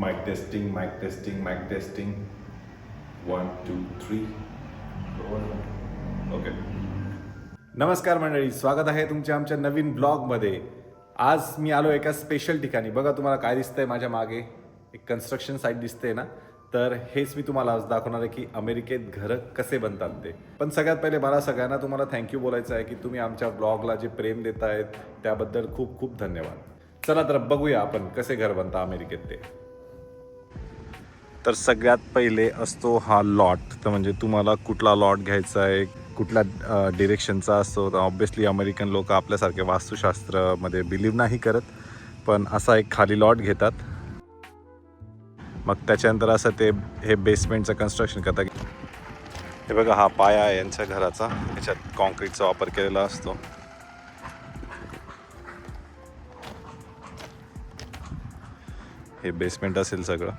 Mic testing mic testing mic testing one two three okay नमस्कार मंडळी स्वागत आहे तुमच्या आमच्या नवीन ब्लॉगमध्ये. आज मी आलो एका स्पेशल ठिकाणी. बघा तुम्हाला काय दिसतंय माझ्या मागे. एक कन्स्ट्रक्शन साईट दिसते ना? तर हेच मी तुम्हाला आज दाखवणार आहे की अमेरिकेत घरं कसे बनतात ते. पण सगळ्यात पहिले मला सगळ्यांना तुम्हाला थँक्यू बोलायचं आहे की तुम्ही आमच्या ब्लॉगला जे प्रेम देत आहेत त्याबद्दल खूप खूप धन्यवाद. चला तर बघूया आपण कसे घर बनता अमेरिकेत ते. तर सगळ्यात पहिले असतो हा लॉट. तर म्हणजे तुम्हाला कुठला लॉट घ्यायचा आहे कुठल्या डिरेक्शनचा असतो. तर ऑब्विसली अमेरिकन लोक आपल्यासारखे वास्तुशास्त्रामध्ये बिलीव्ह नाही करत पण असा एक खाली लॉट घेतात. मग त्याच्यानंतर असं ते हे बेसमेंटचं कन्स्ट्रक्शन करतात. हे बघा हा पाया आहे यांच्या घराचा. याच्यात कॉन्क्रीटचा वापर केलेला असतो. हे बेसमेंट असेल सगळं.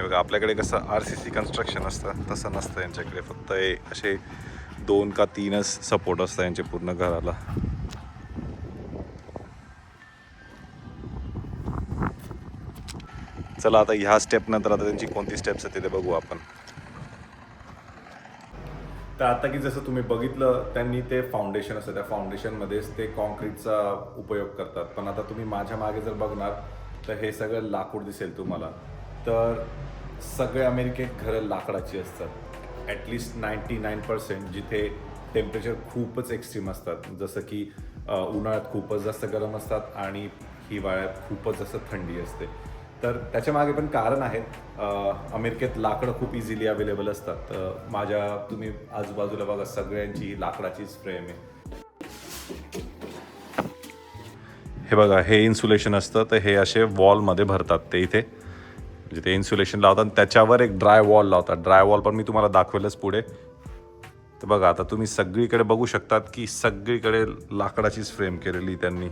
आणि बघा आपल्याकडे कसं आर सी सी कन्स्ट्रक्शन असतं तसं नसतं यांच्याकडे. फक्त हे असे दोन का तीनच सपोर्ट असतं यांचे पूर्ण घराला. चला आता ह्या स्टेप नंतर आता त्यांची कोणती स्टेप्स आहेत ते बघू आपण. तर आता की जसं तुम्ही बघितलं त्यांनी ते फाउंडेशन असतं त्या फाउंडेशनमध्येच ते कॉन्क्रीटचा उपयोग करतात. पण आता तुम्ही माझ्या मागे जर बघणार तर हे सगळं लाकूड दिसेल तुम्हाला. तर सगळे अमेरिकेत घरं लाकडाची असतात. At least ninety nine percent जिथे टेम्परेचर खूपच एक्स्ट्रीम असतात. जसं की उन्हाळ्यात खूपच जास्त गरम असतात आणि हिवाळ्यात खूपच जास्त थंडी असते. तर त्याच्यामागे पण कारण आहेत. अमेरिकेत लाकडं खूप इझिली अवेलेबल असतात. माझ्या तुम्ही आजूबाजूला बघा सगळ्यांची लाकडाचीच फ्रेम आहे. हे बघा हे इन्सुलेशन असतं तर हे असे वॉलमध्ये भरतात ते इथे. म्हणजे ते इन्सुलेशन लावतात आणि त्याच्यावर एक ड्राय वॉल लावतात. ड्राय वॉल पण मी तुम्हाला दाखवेलच पुढे. तर बघा आता तुम्ही सगळीकडे बघू शकतात की सगळीकडे लाकडाचीच फ्रेम केलेली त्यांनी.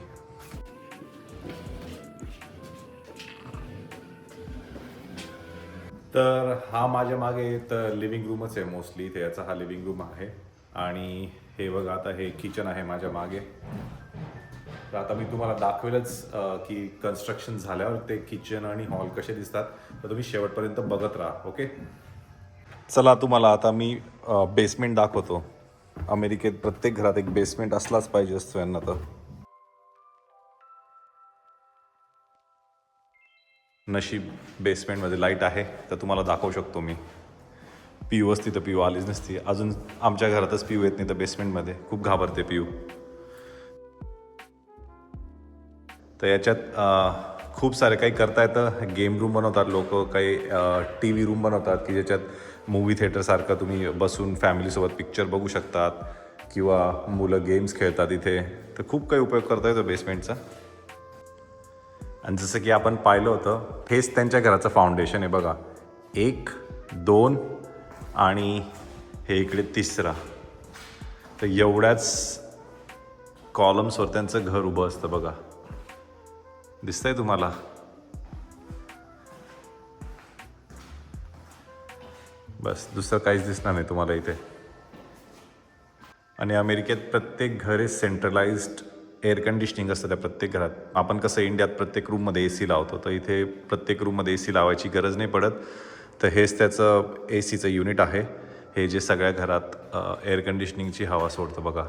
तर हा माझ्या मागे तर लिव्हिंग रूमच आहे मोस्टली इथे याचा हा लिव्हिंग रूम आहे. आणि हे बघा आता हे किचन आहे माझ्या मागे. तर आता मी तुम्हाला दाखवेलच की कन्स्ट्रक्शन झाल्यावर ते किचन आणि हॉल कसे दिसतात. तर तुम्ही शेवटपर्यंत बघत राहा ओके? चला तुम्हाला आता मी बेसमेंट दाखवतो. अमेरिकेत प्रत्येक घरात एक बेसमेंट असलाच पाहिजे असतो यांना तर. नशीब बेसमेंटमध्ये लाइट आहे तर तुम्हाला दाखवू शकतो मी. पियू असती तर पियू आलीच नसती. अजून आमच्या घरातच पियू येत नाही तर बेसमेंटमध्ये खूप घाबरते पियू. तर याच्यात खूप सारे काही करता येतं गेम रूम बनवतात लोक काही टी व्ही रूम बनवतात की ज्याच्यात मूवी थिएटरसारखं तुम्ही बसून फॅमिलीसोबत पिक्चर बघू शकतात किंवा मुलं गेम्स खेळतात इथे. तर खूप काही उपयोग करता येतो बेसमेंटचा आणि जसं की आपण पाहिलं होतं हेच त्यांच्या घराचं फाउंडेशन आहे बघा. एक दोन आणि हे इकडे तिसरा. तर एवढ्याच कॉलम्सवर त्यांचं घर उभं असतं बघा. दिसतंय तुम्हाला. बस दुसरं काहीच दिसणार नाही तुम्हाला इथे. आणि अमेरिकेत प्रत्येक घर हे सेंट्रलाइज्ड एअर कंडिशनिंग असतं त्या प्रत्येक घरात. आपण कसं इंडियात प्रत्येक रूममध्ये ए सी लावतो तर इथे प्रत्येक रूममध्ये ए सी लावायची गरज नाही पडत. तर हेच त्याचं ए सीचं युनिट आहे. हे जे सगळ्या घरात एअर कंडिशनिंगची हवा सोडतं बघा.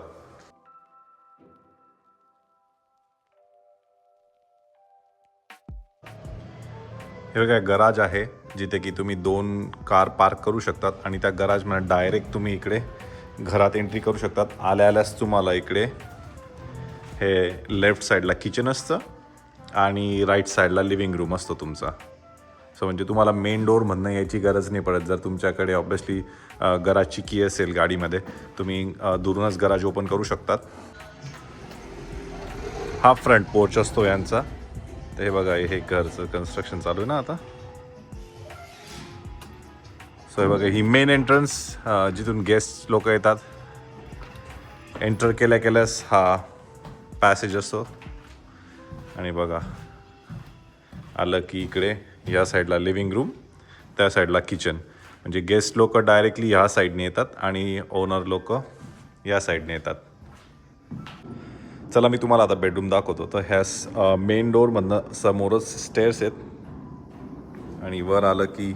हे काय गराज आहे जिथे की तुम्ही दोन कार पार्क करू शकतात आणि त्या गराजमध्ये डायरेक्ट तुम्ही इकडे घरात एंट्री करू शकतात. आल्या आल्यास तुम्हाला इकडे हे लेफ्ट साईडला किचन असतं आणि राईट साईडला लिव्हिंग रूम असतो तुमचा. सो म्हणजे तुम्हाला मेन डोअरमधनं यायची गरज नाही पडत. जर तुमच्याकडे ऑब्विसली गराजची की असेल गाडीमध्ये तुम्ही दुरूनच गराज ओपन करू शकतात. हा फ्रंट पोर्च असतो यांचा. तर हे बघा हे घरचं कन्स्ट्रक्शन चालू आहे ना आता. सो हे बघा ही मेन एंट्रन्स जिथून गेस्ट लोक येतात. एंटर केल्या केल्यास हा पॅसेज असतो. आणि बघा आलं की इकडे या साईडला लिव्हिंग रूम त्या साईडला किचन म्हणजे गेस्ट लोक डायरेक्टली ह्या साईडने येतात आणि ओनर लोक या साईडने येतात. चला मी तुम्हाला आता बेडरूम दाखवतो. तर ह्या मेन डोअरमधनं समोरच स्टेअर्स आहेत. आणि वर आलं की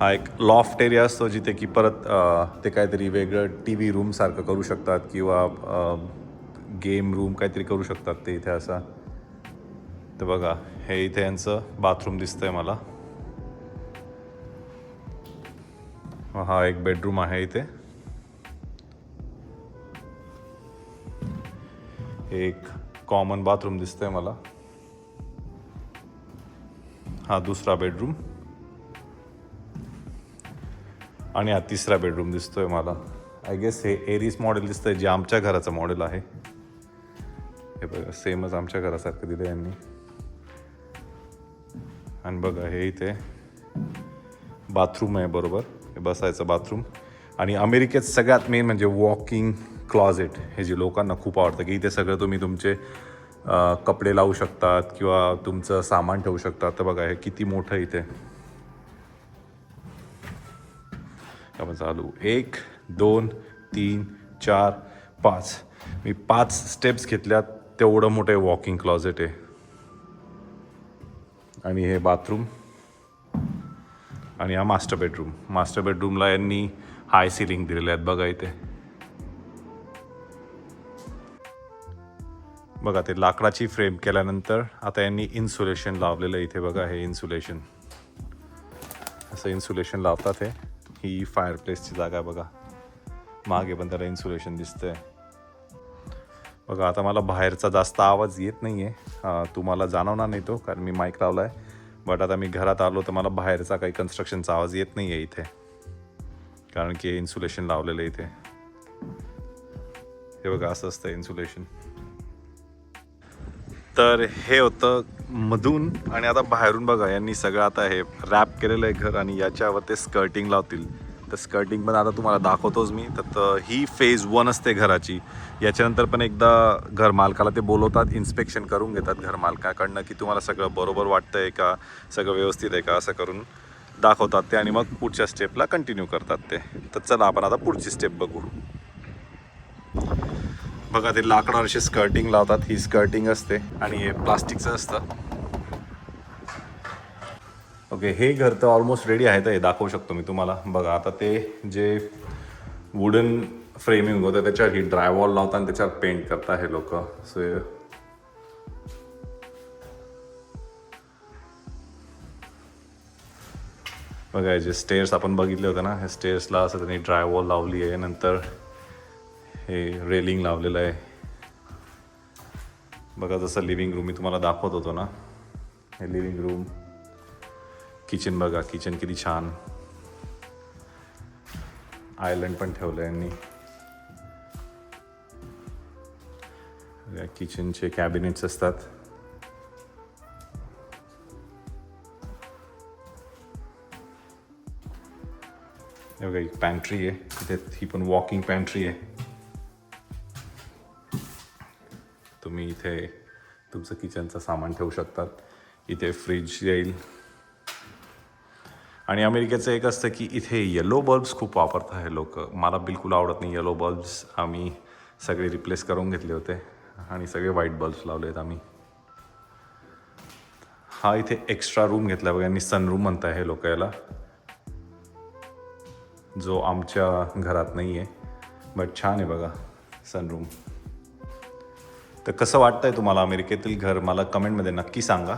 हा एक लॉफ्ट एरिया असतो जिथे की परत ते काहीतरी वेगळं टी व्ही रूमसारखं करू शकतात किंवा गेम रूम काहीतरी करू शकतात ते इथे असा. तर बघा हे इथे यांचं बाथरूम दिसतंय मला. हा एक बेडरूम आहे इथे. एक कॉमन बाथरूम दिसतंय मला. हा दुसरा बेडरूम आणि हा तिसरा बेडरूम दिसतोय मला. आय गेस हे एरिस मॉडेल दिसतंय जे आमच्या घराचं मॉडेल आहे. हे बघा सेमच आमच्या घरासारखं दिलं यांनी. आणि बघा हे इथे बाथरूम आहे बरोबर. हे बसायचं बाथरूम आणि अमेरिकेत सगळ्यात मेन म्हणजे वॉकिंग क्लॉजेट हे जे लोकांना खूप आवडतं की इथे सगळं तुम्ही तुमचे कपडे लावू शकतात किंवा तुमचं सामान ठेवू शकतात. तर बघा हे किती मोठं इथे. आपण चालू. एक दोन तीन चार पाच. मी पाच स्टेप्स घेतल्या तेवढं मोठं वॉकिंग क्लॉजेट आहे. आणि हे बाथरूम आणि हा मास्टर बेडरूम मास्टर बेडरूमला यांनी हाय सिलिंग दिलेले आहेत बघा इथे. बघा ते लाकडाची फ्रेम केल्यानंतर आता यांनी इन्सुलेशन लावलेलं आहे इथे बघा हे इन्सुलेशन असं इन्सुलेशन लावतात हे. ही फायर प्लेसची जागा आहे बघा. मागे पण त्याला इन्सुलेशन दिसतंय. बघा आता मला बाहेरचा जास्त आवाज येत नाही आहे तुम्हाला जाणवणार नाही तो कारण मी माईक लावला आहे बट आता मी घरात आलो तर मला बाहेरचा काही कन्स्ट्रक्शनचा आवाज येत नाही आहे इथे. कारण की इन्सुलेशन लावलेलं आहे इथे. हे बघा असं असतं इन्सुलेशन तर हे होतं मधून आणि आता बाहेरून बघा यांनी सगळं आता हे रॅप केलेलं आहे घर आणि याच्यावर ते स्कर्टिंग लावतील. तर स्कर्टिंग पण आता तुम्हाला दाखवतोच मी. तर ही फेज वन असते घराची. याच्यानंतर पण एकदा घरमालकाला ते बोलवतात इन्स्पेक्शन करून घेतात घरमालकाकडनं की तुम्हाला सगळं बरोबर वाटतं आहे का सगळं व्यवस्थित आहे का असं करून दाखवतात ते आणि मग पुढच्या स्टेपला कंटिन्यू करतात ते. तर चला आपण आता पुढची स्टेप बघू. बघा ते लाकडावर अशी स्कर्टिंग लावतात. ही स्कर्टिंग असते आणि हे प्लास्टिकचं असतं. ओके हे घर तर ऑलमोस्ट रेडी आहे तर हे दाखवू शकतो मी तुम्हाला. बघा आता ते जे वुडन फ्रेमिंग होतं त्याच्यावर ही ड्रायवॉल लावतात आणि त्याच्यावर पेंट करता हे लोक. सो बघा जे स्टेअर्स आपण बघितले होते ना ह्या स्टेअर्सला असं त्यांनी ड्रायवॉल लावली आहे. नंतर हे रेलिंग लावलेलं आहे. बघा जसं लिव्हिंग रूम मी तुम्हाला दाखवत होतो ना. हे लिव्हिंग रूम किचन बघा किचन किती छान. आयलंड पण ठेवलं यांनी. या किचनचे कॅबिनेट्स असतात. हे बघा एक पॅन्ट्री आहे. तिथे ही पण वॉकिंग पॅन्ट्री आहे. तुम्ही इथे तुमचं किचनचं सामान ठेवू शकतात. इथे फ्रीज येईल. आणि अमेरिकेचं एक असतं की इथे येलो बल्ब्स खूप वापरतात हे लोक. मला बिलकुल आवडत नाही येलो बल्ब्स आम्ही सगळे रिप्लेस करून घेतले होते. आणि सगळे व्हाईट बल्ब्स लावले आहेत आम्ही. हा इथे एक्स्ट्रा रूम घेतला बघा आणि सनरूम म्हणताय आहे लोक याला. जो आमच्या घरात नाही आहे बट छान आहे बघा सनरूम तर कसं वाटतंय तुम्हाला अमेरिकेतील घर? मला कमेंटमध्ये नक्की सांगा.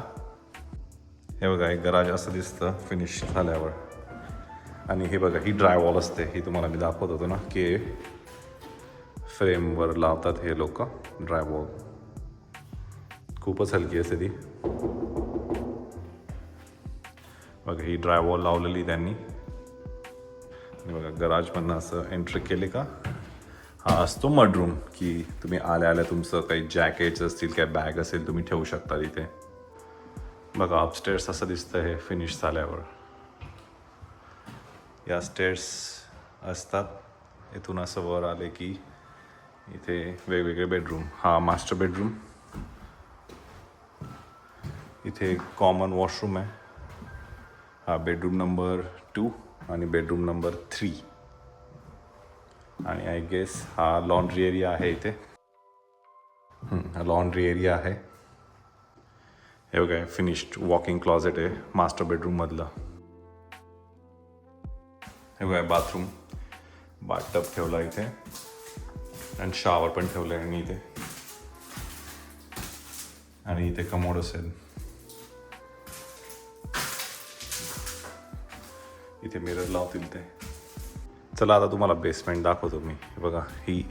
हे बघा एक गराज असं दिसतं फिनिश झाल्यावर. आणि हे बघा ही ड्रायवॉल असते ही तुम्हाला मी दाखवत होतो ना की फ्रेमवर लावतात हे लोक ड्रायवॉल खूपच हलकी असते ती. बघा ही ड्रायवॉल लावलेली त्यांनी. बघा गराजमधनं असं एंट्री केले का? हा असतो मडरूम की तुम्ही आल्या आल्या तुमचं काही जॅकेट्स असतील काही बॅग असेल तुम्ही ठेवू शकता तिथे. बघा अपस्टेअर्स असं दिसतं हे फिनिश झाल्यावर. या स्टेअर्स असतात. इथून असं वर आले की इथे वेगवेगळे बेडरूम हा मास्टर बेडरूम इथे कॉमन वॉशरूम आहे. हा बेडरूम नंबर टू आणि बेडरूम नंबर थ्री आणि आय गेस हा लॉन्ड्री एरिया आहे इथे. लॉन्ड्री एरिया आहे. हे बघा फिनिश्ड वॉकिंग क्लॉजेट आहे मास्टर बेडरूममधलं हे बघा बाथरूम बाथटब ठेवला इथे. आणि शॉवर पण ठेवलं आहे इथे. आणि इथे कमोड असेल. इथे मिरर लावतील ते. चला आता तुम्हाला बेसमेंट दाखवतो मी. बघा ही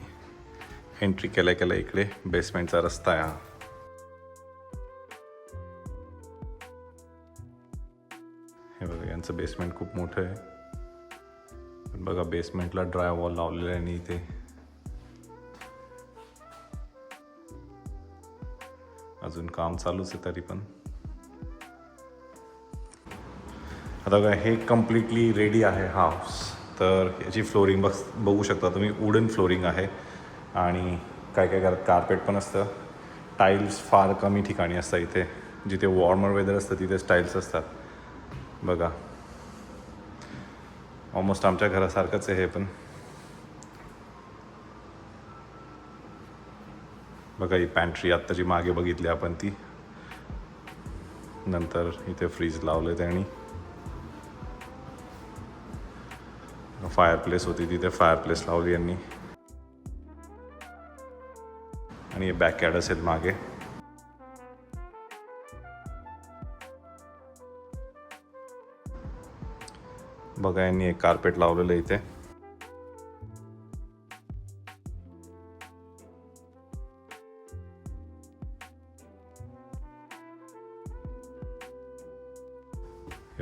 एंट्री केल्या केल्या इकडे. बेसमेंटचा रस्ता आहे हा. हे बघा यांचं बेसमेंट खूप मोठं आहे. पण बघा बेसमेंटला ड्राय वॉल लावलेला आहे आणि इथे. अजून काम चालूच आहे तरी पण. आता बघा हे कम्प्लिटली रेडी आहे हाऊस तर याची फ्लोरिंग बघ बघू शकता तुम्ही. वुडन फ्लोरिंग आहे. आणि काय काय करत कार्पेट पण असतं. टाईल्स फार कमी ठिकाणी असतात इथे. जिथे वॉर्मर वेदर असतं तिथे टाईल्स असतात. बघा. ऑलमोस्ट आमच्या घरासारखंच आहे हे पण. बघा ही पॅन्ट्री आत्ता जी मागे बघितली आपण ती. नंतर इथे फ्रीज लावले त्यांनी. फायर प्लेस होती तिथे फायर प्लेस लावली यांनी. आणि हे बॅक कॅड असेल मागे. बघा यांनी एक कार्पेट लावलेलं इथे.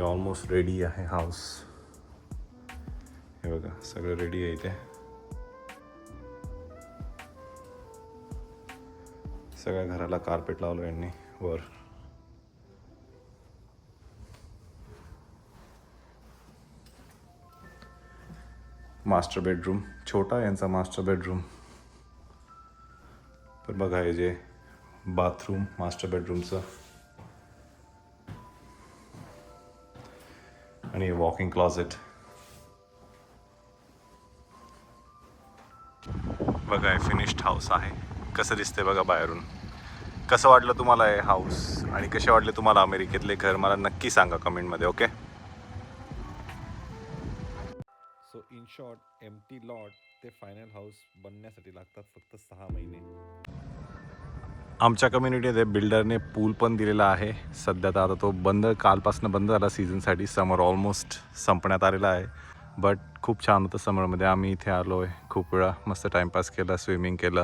ऑलमोस्ट रेडी आहे हाऊस हे बघा सगळं रेडी आहे इथे. सगळ्या घराला कार्पेट लावलं यांनी वर. मास्टर बेडरूम छोटा यांचा मास्टर बेडरूम पण बघा हे जे बाथरूम मास्टर बेडरूमचं आणि वॉकिंग क्लॉजेट बघा हे फिनिश्ड हाऊस आहे. कसं दिसते बघा बाहेरून. कसं वाटलं तुम्हाला हे हाऊस आणि कसे वाटले तुम्हाला अमेरिकेतले घर? मला नक्की सांगा कमेंटमध्ये okay so in short empty lot ते फायनल हाऊस बनण्यासाठी लागतात फक्त सहा महिने. आमच्या कम्युनिटीमध्ये बिल्डरने पूल पण दिलेला आहे. सध्या तर आता तो बंद कालपासून बंद झाला सीझनसाठी समर ऑलमोस्ट संपण्यात आलेला आहे. बट खूप छान होतं समरमध्ये आम्ही इथे आलो आहे खूप वेळा मस्त टाईमपास केला स्विमिंग केलं.